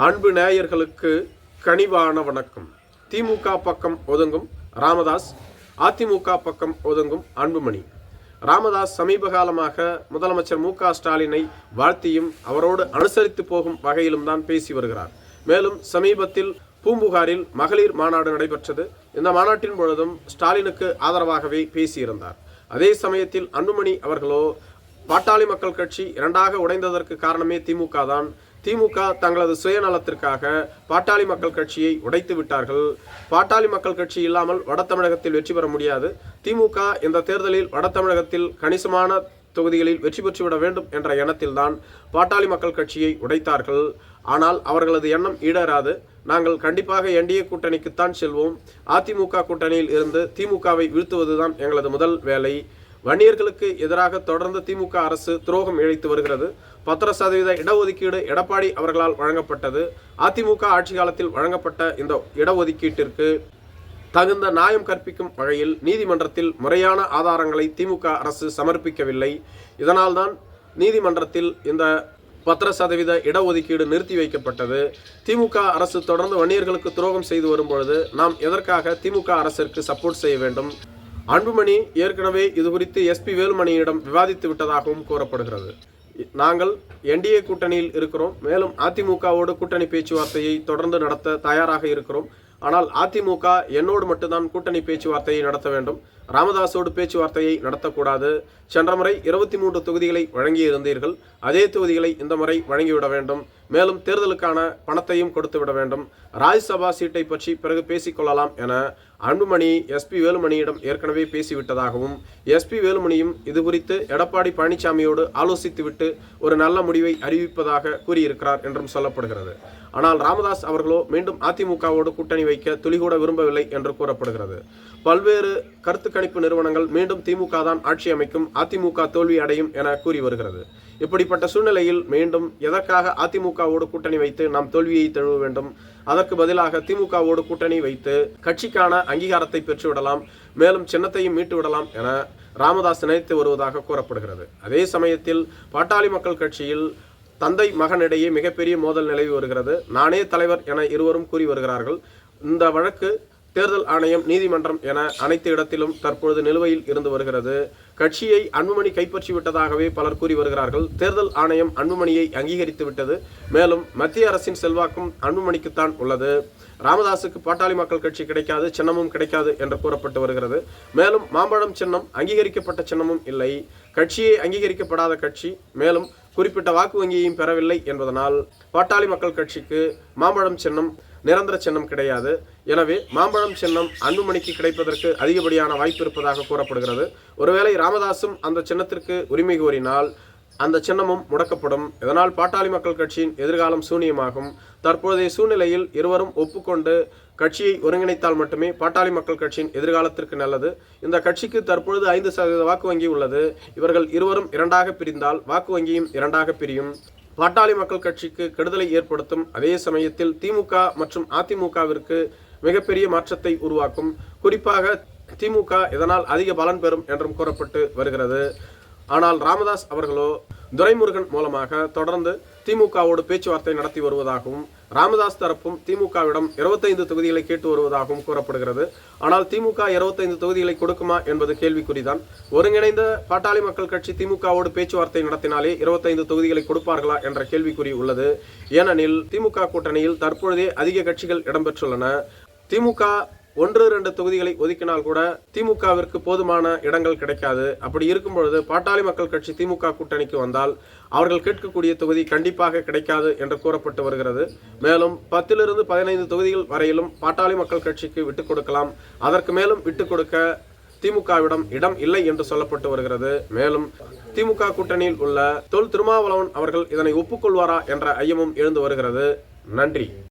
அன்பு நேயர்களுக்கு கனிவான வணக்கம். திமுக பக்கம் ஒதுங்கும் ராமதாஸ் அதிமுக பக்கம் ஒதுங்கும் அன்புமணி. ராமதாஸ் சமீப காலமாக முதலமைச்சர் மு ஸ்டாலினை வாழ்த்தியும் அவரோடு அனுசரித்து போகும் வகையிலும் தான் பேசி வருகிறார். மேலும் சமீபத்தில் பூம்புகாரில் மகளிர் மாநாடு நடைபெற்றது. இந்த மாநாட்டின் பொழுதும் ஸ்டாலினுக்கு ஆதரவாகவே பேசியிருந்தார். அதே சமயத்தில் அன்புமணி அவர்களோ பாட்டாளி மக்கள் கட்சி இரண்டாக உடைந்ததற்கு காரணமே திமுக தான். திமுக தங்களது சுயநலத்திற்காக பாட்டாளி மக்கள் கட்சியை உடைத்து விட்டார்கள். பாட்டாளி மக்கள் கட்சி இல்லாமல் வட தமிழகத்தில் வெற்றி பெற முடியாது. திமுக இந்த தேர்தலில் வட தமிழகத்தில் கணிசமான தொகுதிகளில் வெற்றி பெற்றுவிட வேண்டும் என்ற எண்ணத்தில்தான் பாட்டாளி மக்கள் கட்சியை உடைத்தார்கள். ஆனால் அவர்களது எண்ணம் ஈடேறாது. நாங்கள் கண்டிப்பாக என்டிஏ கூட்டணிக்குத்தான் செல்வோம். அதிமுக கூட்டணியில் இருந்து திமுகவை வீழ்த்துவதுதான் எங்களது முதல் வேலை. வன்னியர்களுக்கு எதிராக தொடர்ந்து திமுக அரசு துரோகம் இழைத்து வருகிறது. பத்திர சதவீத இடஒதுக்கீடு எடப்பாடி அவர்களால் வழங்கப்பட்டது. அதிமுக ஆட்சி காலத்தில் வழங்கப்பட்ட இந்த இடஒதுக்கீட்டிற்கு தகுந்த நியாயம் கற்பிக்கும் வகையில் நீதிமன்றத்தில் முறையான ஆதாரங்களை திமுக அரசு சமர்ப்பிக்கவில்லை. இதனால்தான் நீதிமன்றத்தில் இந்த பத்திர சதவீத இடஒதுக்கீடு நிறுத்தி வைக்கப்பட்டது. திமுக அரசு தொடர்ந்து வன்னியர்களுக்கு துரோகம் செய்து வரும்பொழுது நாம் எதற்காக திமுக அரசிற்கு சப்போர்ட் செய்ய வேண்டும்? அன்புமணி ஏற்கனவே இது குறித்து எஸ்பி வேலுமணியிடம் விவாதித்து விட்டதாகவும் கூறப்படுகிறது. நாங்கள் என்டிஏ கூட்டணியில் இருக்கிறோம். மேலும் அதிமுகவோடு கூட்டணி பேச்சுவார்த்தையை தொடர்ந்து நடத்த தயாராக இருக்கிறோம். ஆனால் அதிமுக என்னோடு மட்டும்தான் கூட்டணி பேச்சுவார்த்தையை நடத்த வேண்டும். ராமதாஸோடு பேச்சுவார்த்தையை நடத்தக்கூடாது. சென்ற முறை இருபத்தி மூன்று தொகுதிகளை வழங்கியிருந்தீர்கள். அதே தொகுதிகளை இந்த முறை வழங்கிவிட வேண்டும். மேலும் தேர்தலுக்கான பணத்தையும் கொடுத்து விட வேண்டும். ராஜ்யசபா சீட்டை பற்றி பிறகு பேசிக்கொள்ளலாம் என அன்புமணி எஸ்பி வேலுமணியிடம் ஏற்கனவே பேசிவிட்டதாகவும் எஸ்பி வேலுமணியும் இது குறித்து எடப்பாடி பழனிசாமியோடு ஆலோசித்துவிட்டு ஒரு நல்ல முடிவை அறிவிப்பதாக கூறியிருக்கிறார் என்றும் சொல்லப்படுகிறது. ஆனால் ராமதாஸ் அவர்களோ மீண்டும் அதிமுகவோடு கூட்டணி வைக்க துளிகூட விரும்பவில்லை என்று கூறப்படுகிறது. பல்வேறு கருத்து கணிப்பு நிறுவனங்கள் மீண்டும் திமுக தான் ஆட்சி அமைக்கும் அதிமுக தோல்வி அடையும் என கூறி வருகிறது. இப்படிப்பட்ட சூழ்நிலையில் மீண்டும் எதற்காக அதிமுகவோடு கூட்டணி வைத்து நாம் தோல்வியை தழுவ வேண்டும்? அதற்கு பதிலாக திமுகவோடு கூட்டணி வைத்து கட்சிக்கான அங்கீகாரத்தை பெற்றுவிடலாம் மேலும் சின்னத்தையும் மீட்டு விடலாம் என ராமதாஸ் நினைத்து வருவதாக கூறப்படுகிறது. அதே சமயத்தில் பாட்டாளி மக்கள் கட்சியில் தந்தை மகனிடையே மிகப்பெரிய மோதல் நிலவி வருகிறது. நானே தலைவர் என இருவரும் கூறி வருகிறார்கள். இந்த வழக்கு தேர்தல் ஆணையம் நீதிமன்றம் என அனைத்து இடத்திலும் தற்பொழுது நிலுவையில் இருந்து வருகிறது. கட்சியை அன்புமணி கைப்பற்றி விட்டதாகவே பலர் கூறி வருகிறார்கள். தேர்தல் ஆணையம் அன்புமணியை அங்கீகரித்து விட்டது. மேலும் மத்திய அரசின் செல்வாக்கும் அன்புமணிக்குத்தான் உள்ளது. ராமதாசுக்கு பாட்டாளி மக்கள் கட்சி கிடைக்காது சின்னமும் கிடைக்காது என்று கூறப்பட்டு வருகிறது. மேலும் மாம்பழம் சின்னம் அங்கீகரிக்கப்பட்ட சின்னமும் இல்லை. கட்சியை அங்கீகரிக்கப்படாத கட்சி. மேலும் குறிப்பிட்ட வாக்கு வங்கியையும் பெறவில்லை என்பதனால் பாட்டாளி மக்கள் கட்சிக்கு மாம்பழம் சின்னம் நிரந்தர சின்னம் கிடையாது. எனவே மாம்பழம் சின்னம் அன்புமணிக்கு கிடைப்பதற்கு அதிகப்படியான வாய்ப்பு இருப்பதாக கூறப்படுகிறது. ஒருவேளை ராமதாசும் அந்த சின்னத்திற்கு உரிமை கோரினால் அந்த சின்னமும் முடக்கப்படும். இதனால் பாட்டாளி மக்கள் கட்சியின் எதிர்காலம் சூனியமாகும். தற்போதைய சூழ்நிலையில் இருவரும் ஒப்புக்கொண்டு கட்சியை ஒருங்கிணைத்தால் மட்டுமே பாட்டாளி மக்கள் கட்சியின் எதிர்காலத்திற்கு நல்லது. இந்த கட்சிக்கு தற்பொழுது ஐந்து சதவீத வாக்கு வங்கி உள்ளது. இவர்கள் இருவரும் இரண்டாக பிரிந்தால் வாக்கு வங்கியும் இரண்டாக பிரியும். பாட்டாளி மக்கள் கட்சிக்கு கெடுதலை ஏற்படுத்தும் அதே சமயத்தில் திமுக மற்றும் அதிமுகவிற்கு மிகப்பெரிய மாற்றத்தை உருவாக்கும். குறிப்பாக திமுக இதனால் அதிக பலன் பெறும் என்றும் கூறப்பட்டு வருகிறது. ஆனால் ராமதாஸ் அவர்களோ துரைமுருகன் மூலமாக தொடர்ந்து திமுகவோடு பேச்சுவார்த்தை நடத்தி வருவதாகவும் ராமதாஸ் தரப்பும் திமுகவிடம் இருபத்தைந்து தொகுதிகளை கேட்டு வருவதாகவும் கூறப்படுகிறது. ஆனால் திமுக இருபத்தைந்து தொகுதிகளை கொடுக்குமா என்பது கேள்விக்குறிதான். ஒருங்கிணைந்த பாட்டாளி மக்கள் கட்சி திமுகவோடு பேச்சுவார்த்தை நடத்தினாலே இருபத்தைந்து தொகுதிகளை கொடுப்பார்களா என்ற கேள்விக்குறி உள்ளது. ஏனெனில் திமுக கூட்டணியில் தற்பொழுதே அதிக கட்சிகள் இடம்பெற்றுள்ளன. திமுக ஒன்று இரண்டு தொகுதிகளை ஒதுக்கினால் கூட திமுகவிற்கு போதுமான இடங்கள் கிடைக்காது. அப்படி இருக்கும் பொழுது பாட்டாளி மக்கள் கட்சி திமுக கூட்டணிக்கு வந்தால் அவர்கள் கேட்கக்கூடிய தொகுதி கண்டிப்பாக கிடைக்காது என்று கூறப்பட்டு வருகிறது. மேலும் பத்திலிருந்து பதினைந்து தொகுதிகள் வரையிலும் பாட்டாளி மக்கள் கட்சிக்கு விட்டுக் கொடுக்கலாம். அதற்கு மேலும் விட்டுக் கொடுக்க திமுகவிடம் இடம் இல்லை என்று சொல்லப்பட்டு வருகிறது. மேலும் திமுக கூட்டணியில் உள்ள தொல் திருமாவளவன் அவர்கள் இதனை ஒப்புக்கொள்வாரா என்ற ஐயமும் எழுந்து வருகிறது. நன்றி.